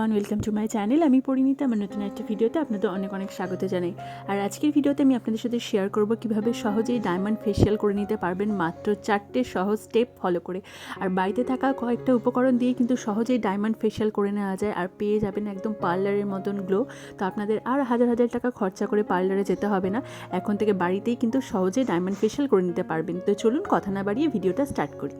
Everyone welcome to my channel আমি পরিণীতা, আমার নতুন একটা ভিডিওতে আপনাদের অনেক অনেক স্বাগত জানাই। আর আজকের ভিডিওতে আমি আপনাদের সাথে শেয়ার করব কীভাবে সহজেই ডায়মন্ড ফেশিয়াল করে নিতে পারবেন মাত্র চারটে সহজ স্টেপ ফলো করে। আর বাড়িতে থাকা কয়েকটা উপকরণ দিয়ে কিন্তু সহজেই ডায়মন্ড ফেশিয়াল করে নেওয়া যায় আর পেয়ে যাবেন একদম পার্লারের মতন গ্লো তো আপনাদের আর হাজার হাজার টাকা খরচা করে পার্লারে যেতে হবে না। এখন থেকে বাড়িতেই কিন্তু সহজেই ডায়মন্ড ফেশিয়াল করে নিতে পারবেন। তো চলুন কথা না বাড়িয়ে ভিডিওটা স্টার্ট করি।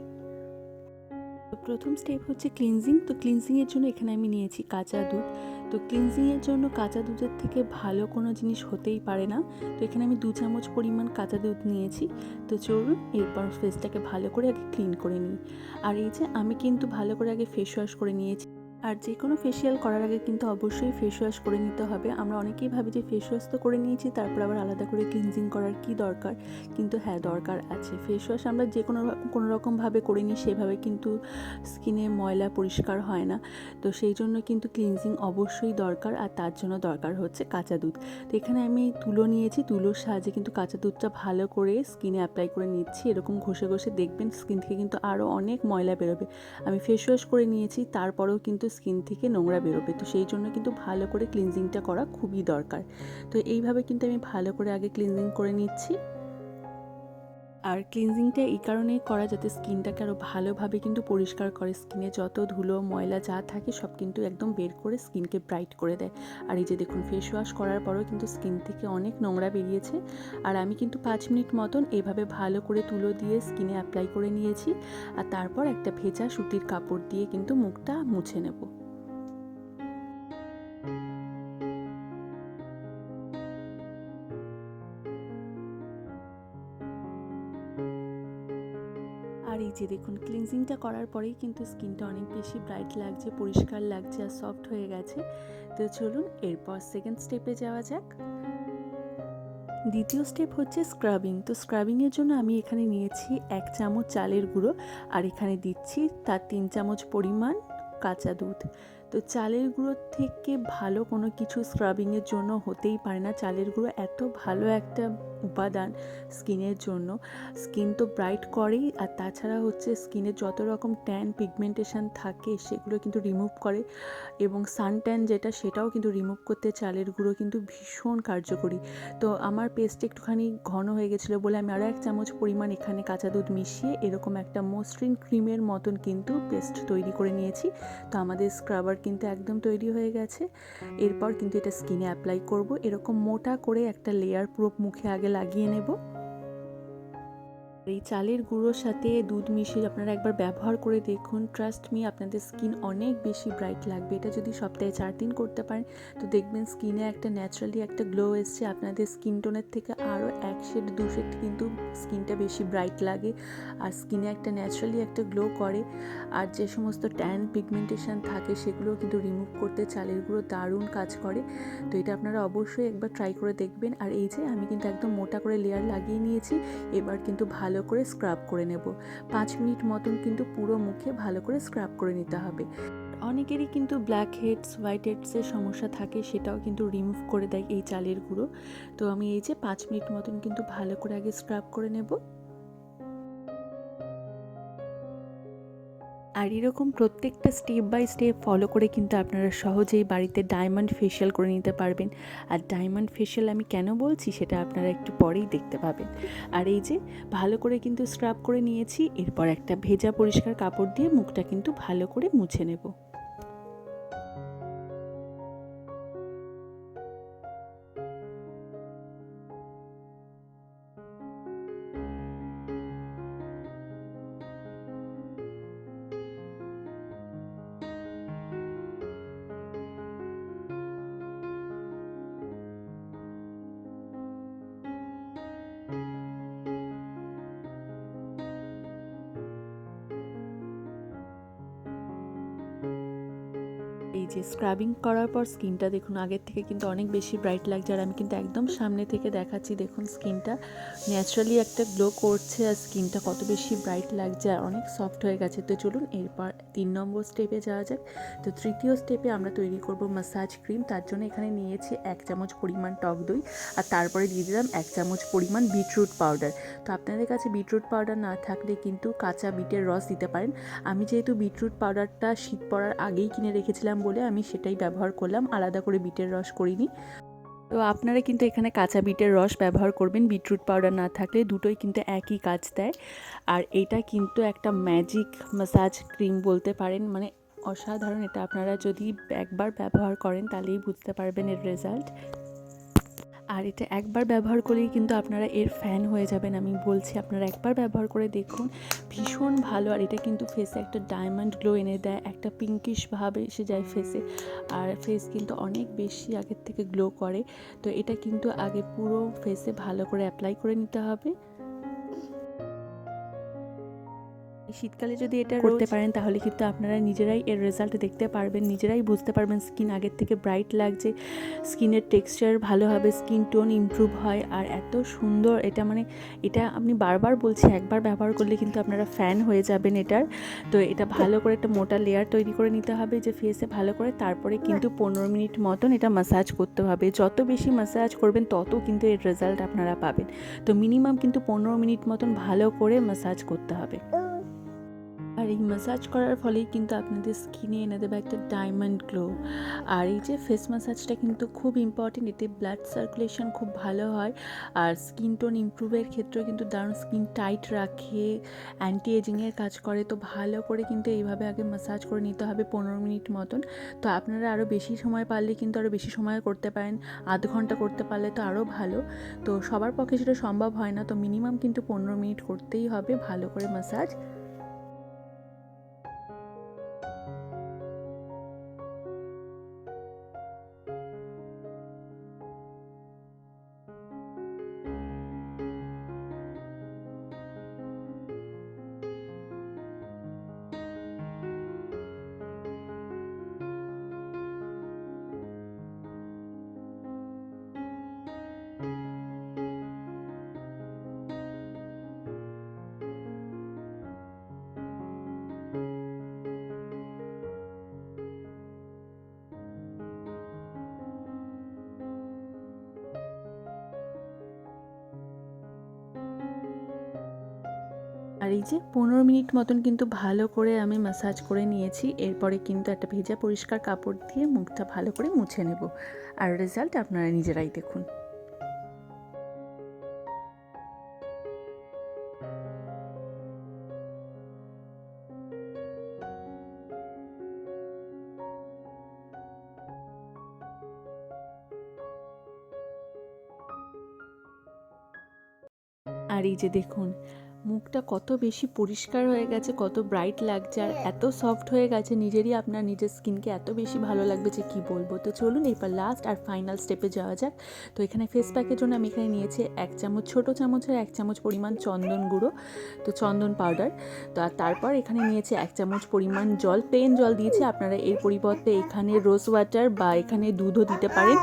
প্রথম স্টেপ হচ্ছে ক্লিনজিং তো ক্লিনজিংয়ের জন্য এখানে আমি নিয়েছি কাঁচা দুধ। তো ক্লিনজিংয়ের জন্য কাঁচা দুধের থেকে ভালো কোনো জিনিস হতেই পারে না। তো এখানে আমি দু চামচ পরিমাণ কাঁচা দুধ নিয়েছি। তো চলুন এরপর ফেসটাকে ভালো করে আগে ক্লিন করে নিই। আর এই যে আমি কিন্তু ভালো করে আগে ফেস ওয়াশ করে নিয়েছি। আর যে কোনো ফেসিয়াল করার আগে কিন্তু অবশ্যই ফেস ওয়াশ করে নিতে হবে। আমরা অনেকেই ভাবি যে ফেস ওয়াশ তো করে নিয়েছি, তারপর আবার আলাদা করে ক্লিনজিং করার কি দরকার? কিন্তু হ্যাঁ দরকার আছে। ফেস ওয়াশ আমরা যে কোনো কোনো রকমভাবে করে নিই, সেভাবে কিন্তু স্কিনে ময়লা পরিষ্কার হয় না। তো সেই জন্য কিন্তু ক্লিনজিং অবশ্যই দরকার, আর তার জন্য দরকার হচ্ছে কাঁচা দুধ। তো এখানে আমি তুলো নিয়েছি, তুলোর সাহায্যে কিন্তু কাঁচা দুধটা ভালো করে স্কিনে অ্যাপ্লাই করে নিচ্ছি। এরকম ঘষে ঘষে দেখবেন স্কিন থেকে কিন্তু আরও অনেক ময়লা বেরোবে। আমি ফেস ওয়াশ করে নিয়েছি, তারপরেও কিন্তু স্কিন থেকে নোংরা বেরোবে। তো সেই জন্য কিন্তু ভালো করে ক্লিনজিংটা করা খুবই দরকার। তো এইভাবে কিন্তু আমি ভালো করে আগে ক্লিনজিং করে নিচ্ছি। আর ক্লিনজিংটা এই কারণেই করা যাতে স্কিনটাকে আরও ভালোভাবে কিন্তু পরিষ্কার করে স্কিনে। যত ধুলো, ময়লা যা থাকে সব কিন্তু একদম বের করে স্কিনকে ব্রাইট করে দেয়। আর এই যে দেখুন ফেস ওয়াশ করার পরেও কিন্তু স্কিন থেকে অনেক নোংরা বেরিয়েছে। আর আমি কিন্তু পাঁচ মিনিট মতন এভাবে ভালো করে তুলো দিয়ে স্কিনে অ্যাপ্লাই করে নিয়েছি। আর তারপর একটা ভেজা সুতির কাপড় দিয়ে কিন্তু মুখটা মুছে নেব। যে দেখুন ক্লিনজিংটা করার পরেই কিন্তু স্কিনটা অনেক বেশি ব্রাইট লাগছে, পরিষ্কার লাগছে আর সফট হয়ে গেছে। তো চলুন এরপর সেকেন্ড স্টেপে যাওয়া যাক। দ্বিতীয় স্টেপ হচ্ছে স্ক্রাবিং তো স্ক্রাবিংয়ের জন্য আমি এখানে নিয়েছি এক চামচ চালের গুঁড়ো আর এখানে দিচ্ছি তার তিন চামচ পরিমাণ কাঁচা দুধ। তো চালের গুঁড়োর থেকে ভালো কোনো কিছু স্ক্রাবিংয়ের জন্য হতেই পারে না। চালের গুঁড়ো এত ভালো একটা উপাদান স্কিনের জন্য। স্কিন তো ব্রাইট করেই, আর তাছাড়া হচ্ছে স্কিনে যত রকম ট্যান পিগমেন্টেশন থাকে, সেগুলো কিন্তু রিমুভ করে এবং সান ট্যান যেটা, সেটাও কিন্তু রিমুভ করতে চালের গুঁড়ো কিন্তু ভীষণ কার্যকরী। তো আমার পেস্ট একটুখানি ঘন হয়ে গেছিল বলে আমি আরও এক চামচ পরিমাণ এখানে কাঁচা দুধ মিশিয়ে এরকম একটা মসৃণ ক্রিমের মতন কিন্তু পেস্ট তৈরি করে নিয়েছি। তো আমাদের স্ক্রাবার কিন্তু একদম তৈরি হয়ে গেছে। এরপর কিন্তু এটা স্কিনে অ্যাপ্লাই করব। এরকম মোটা করে একটা লেয়ার পুরো মুখে আগে লাগিয়ে নেব। এই চালের গুঁড়োর সাথে দুধ মিশিয়ে আপনারা একবার ব্যবহার করে দেখুন। ট্রাস্ট মি আপনাদের স্কিন অনেক বেশি ব্রাইট লাগবে। এটা যদি সপ্তাহে চার দিন করতে পারেন, তো দেখবেন স্কিনে একটা ন্যাচারালি একটা গ্লো এসছে। আপনাদের স্কিন টোনের থেকে আরও এক শেড দু শেড কিন্তু স্কিনটা বেশি ব্রাইট লাগে আর স্কিনে একটা ন্যাচারালি একটা গ্লো করে। আর যে সমস্ত ট্যান পিগমেন্টেশন থাকে সেগুলো কিন্তু রিমুভ করতে চালের গুঁড়ো দারুণ কাজ করে। তো এটা আপনারা অবশ্যই একবার ট্রাই করে দেখবেন। আর এই যে, আমি কিন্তু একদম মোটা করে লেয়ার লাগিয়ে নিয়েছি। এবার কিন্তু ভালো করে স্ক্রাব করে নেব। পাঁচ মিনিট মতন কিন্তু পুরো মুখে ভালো করে স্ক্রাব করে নিতে হবে। অনেকেরই কিন্তু ব্ল্যাক হেডস হোয়াইট হেডসের সমস্যা থাকে, সেটাও কিন্তু রিমুভ করে দেয় এই চালের গুঁড়ো। তো আমি এই যে পাঁচ মিনিট মতন কিন্তু ভালো করে আগে স্ক্রাব করে নেব। আর এরকম প্রত্যেকটা স্টেপ বাই স্টেপ ফলো করে কিন্তু আপনারা সহজেই বাড়িতে ডায়মন্ড ফেশিয়াল করে নিতে পারবেন। আর ডায়মন্ড ফেশিয়াল আমি কেন বলছি সেটা আপনারা একটু পরেই দেখতে পাবেন। আর এই যে ভালো করে কিন্তু স্ক্রাব করে নিয়েছি, এরপর একটা ভেজা পরিষ্কার কাপড় দিয়ে মুখটা কিন্তু ভালো করে মুছে নেব। যে স্ক্রাবিং করার পর স্কিনটা দেখুন, আগের থেকে কিন্তু অনেক বেশি ব্রাইট লাগছে আর আমি কিন্তু একদম সামনে থেকে দেখাচ্ছি, দেখুন স্কিনটা ন্যাচারালি একটা গ্লো করছে আর স্কিনটা কত বেশি ব্রাইট লাগছে আর অনেক সফট হয়ে গেছে। তো চলুন এরপর তিন নম্বর স্টেপে যাওয়া যাক। তো তৃতীয় স্টেপে আমরা তৈরি করব মাসাজ ক্রিম তার জন্য এখানে নিয়েছি এক চামচ পরিমাণ টক দই আর তারপরে দিয়ে দিলাম এক চামচ পরিমাণ বিটরুট পাউডার তো আপনাদের কাছে বিটরুট পাউডার না থাকলে কিন্তু কাঁচা বিটের রস দিতে পারেন। আমি যেহেতু বিটরুট পাউডারটা শীত পড়ার আগেই কিনে রেখেছিলাম বলে বলে আমি সেটাই ব্যবহার করলাম, আলাদা করে বিটের রস করিনি। তো আপনারা কিন্তু এখানে কাঁচা বিটের রস ব্যবহার করবেন, বিটরুট পাউডার না থাকলে দুটোই কিন্তু একই কাজ দেয়। আর এটা কিন্তু একটা ম্যাজিক মাসাজ ক্রিম বলতে পারেন মানে অসাধারণ এটা। আপনারা যদি একবার ব্যবহার করেন তাহলেই বুঝতে পারবেন এর রেজাল্ট আর এটা একবার ব্যবহার করেই কিন্তু আপনারা এর ফ্যান হয়ে যাবেন। আমি বলছি, আপনারা একবার ব্যবহার করে দেখুন। ভীষণ ভালো, আর এটা কিন্তু ফেসে একটা ডায়মন্ড গ্লো এনে দেয়, একটা পিঙ্কিশ ভাবে এসে যায় ফেসে আর ফেস কিন্তু অনেক বেশি আগের থেকে গ্লো করে। তো এটা কিন্তু আগে পুরো ফেসে ভালো করে অ্যাপ্লাই করে নিতে হবে। শীতকালে যদি এটা করতে পারেন তাহলে কিন্তু আপনারা নিজেরাই এর রেজাল্ট দেখতে পারবেন নিজেরাই বুঝতে পারবেন স্কিন আগের থেকে ব্রাইট লাগছে স্কিনের টেক্সচার ভালো হবে স্কিন টোন ইমপ্রুভ হয় আর এত সুন্দর এটা মানে এটা আপনি বারবার বলছি একবার ব্যবহার করলে কিন্তু আপনারা ফ্যান হয়ে যাবেন এটার। তো এটা ভালো করে একটা মোটা লেয়ার তৈরি করে নিতে হবে যে ফেসে ভালো করে তারপরে কিন্তু পনেরো মিনিট মতন এটা মাসাজ করতে হবে। যত বেশি মাসাজ করবেন তত কিন্তু এর রেজাল্ট আপনারা পাবেন। তো মিনিমাম কিন্তু পনেরো মিনিট মতন ভালো করে মাসাজ করতে হবে। এই ম্যাসাজ করার ফলেই কিন্তু আপনাদের স্কিনে এনে দেবে একটা ডায়মন্ড গ্লো আর এই যে ফেস ম্যাসাজটা কিন্তু খুব ইম্পর্টেন্ট এতে ব্লাড সার্কুলেশন খুব ভালো হয়, আর স্কিন টোন ইমপ্রুভের ক্ষেত্রেও কিন্তু দারুণ স্কিন টাইট রাখে অ্যান্টি এজিংয়ের কাজ করে, তো ভালো করে কিন্তু এইভাবে আগে ম্যাসাজ করে নিতে হবে পনেরো মিনিট মতন। তো আপনারা আরও বেশি সময় পারলে কিন্তু আরও বেশি সময় করতে পারেন, আধ ঘণ্টা করতে পারলে তো আরও ভালো। তো সবার পক্ষে সেটা সম্ভব হয় না, তো মিনিমাম কিন্তু পনেরো মিনিট করতেই হবে ভালো করে ম্যাসাজ আর এই যে পনেরো মিনিট মতন কিন্তু ভালো করে আমি ম্যাসাজ করে নিয়েছি। এরপরে কিন্তু একটা ভেজা পরিষ্কার কাপড় দিয়ে মুখটা ভালো করে মুছে নেব। আর রেজাল্ট আপনারা নিজেরাই দেখুন। আর এই যে দেখুন মুখটা কত বেশি পরিষ্কার হয়ে গেছে, কত ব্রাইট লাগছে আর এত সফট হয়ে গেছে, নিজেরই আপনার নিজের স্কিনকে এত বেশি ভালো লাগবে যে কী বলব? তো চলুন এরপর লাস্ট আর ফাইনাল স্টেপে যাওয়া যাক। তো এখানে ফেস প্যাকের জন্য আমি এখানে নিয়েছি এক চামচ, ছোটো চামচের এক চামচ পরিমাণ চন্দন গুঁড়ো, তো চন্দন পাউডার তো আর তারপর এখানে নিয়েছি এক চামচ পরিমাণ জল প্লেন জল দিয়েছি। আপনারা এর পরিবর্তে এখানে রোজ ওয়াটার বা এখানে দুধও দিতে পারেন।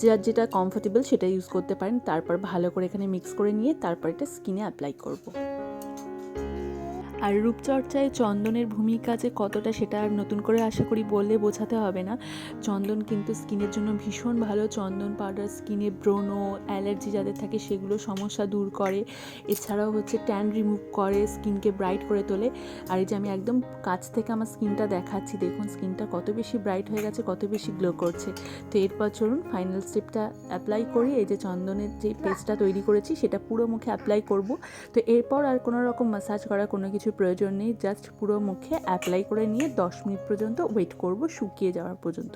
যার যেটা কমফোর্টেবল সেটা ইউজ করতে পারেন। তারপর ভালো করে এখানে মিক্স করে নিয়ে তারপর এটা স্কিনে অ্যাপ্লাই করব। আর রূপচর্চায় চন্দনের ভূমিকা যে কতটা সেটা আর নতুন করে আশা করি বললে বোঝাতে হবে না। চন্দন কিন্তু স্কিনের জন্য ভীষণ ভালো। চন্দন পাউডার, স্কিনে ব্রণ অ্যালার্জি যাদের থাকে সেগুলো সমস্যা দূর করে। এছাড়াও হচ্ছে ট্যান রিমুভ করে, স্কিনকে ব্রাইট করে তোলে। আর এই যে আমি একদম কাছ থেকে আমার স্কিনটা দেখাচ্ছি, দেখুন স্কিনটা কত বেশি ব্রাইট হয়ে গেছে, কত বেশি গ্লো করছে। তো এরপর চলুন ফাইনাল স্টেপটা অ্যাপ্লাই করি। এই যে চন্দনের যে পেস্টটা তৈরি করেছি, সেটা পুরো মুখে অ্যাপ্লাই করব। তো এরপর আর কোনো রকম মাসাজ করা, কোনো কিছু কিছুর প্রয়োজন নেই জাস্ট পুরো মুখে অ্যাপ্লাই করে নিয়ে দশ মিনিট পর্যন্ত ওয়েট করব, শুকিয়ে যাওয়ার পর্যন্ত।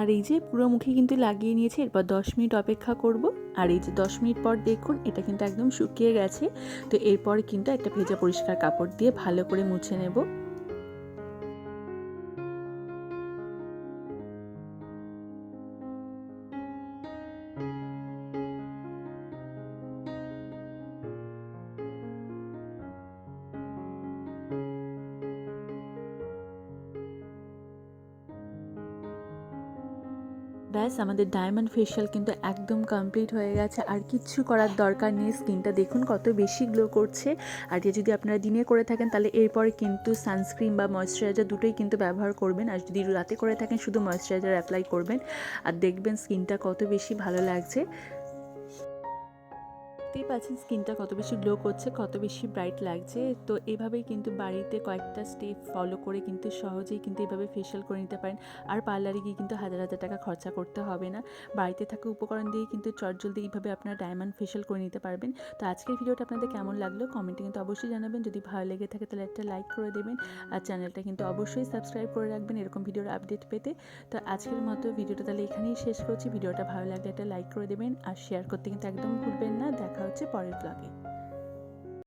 আর এই যে পুরো মুখে কিন্তু লাগিয়ে নিয়েছে, এরপর দশ মিনিট অপেক্ষা করব। আর এই যে দশ মিনিট পর দেখুন, এটা কিন্তু একদম শুকিয়ে গেছে। তো এরপর কিন্তু একটা ভেজা পরিষ্কার কাপড় দিয়ে ভালো করে মুছে নেব। ব্যাস, আমাদের ডায়মন্ড ফেশিয়াল কিন্তু একদম কমপ্লিট হয়ে গেছে। আর কিচ্ছু করার দরকার নেই, স্কিনটা দেখুন কত বেশি গ্লো করছে। আর যদি আপনারা দিনে করে থাকেন, তাহলে এরপরে কিন্তু সানস্ক্রিন বা ময়শ্চারাইজার দুটোই কিন্তু ব্যবহার করবেন। আর যদি রাতে করে থাকেন, শুধু ময়শ্চারাইজার অ্যাপ্লাই করবেন। আর দেখবেন স্কিনটা কত বেশি ভালো লাগছে। দেখতেই পাচ্ছেন স্কিনটা কত বেশি গ্লো করছে, কত বেশি ব্রাইট লাগছে। তো এভাবেই কিন্তু বাড়িতে কয়েকটা স্টেপ ফলো করে কিন্তু সহজেই কিন্তু এভাবে ফেশিয়াল করে নিতে পারেন। আর পার্লারে গিয়ে কিন্তু হাজার হাজার টাকা খরচা করতে হবে না। বাড়িতে থাকা উপকরণ দিয়ে কিন্তু চটজলদি এইভাবে আপনারা ডায়মন্ড ফেশিয়াল করে নিতে পারবেন। তো আজকের ভিডিওটা আপনাদের কেমন লাগল? কমেন্টে কিন্তু অবশ্যই জানাবেন। যদি ভালো লেগে থাকে তাহলে একটা লাইক করে দেবেন। আর চ্যানেলটা কিন্তু অবশ্যই সাবস্ক্রাইব করে রাখবেন এরকম ভিডিওর আপডেট পেতে। তো আজকের মতো ভিডিওটা তাহলে এখানেই শেষ করছি। ভিডিওটা ভালো লাগলে একটা লাইক করে দেবেন। আর শেয়ার করতে কিন্তু একদম ভুলবেন না। দেখা হচ্ছে পরের ব্লগে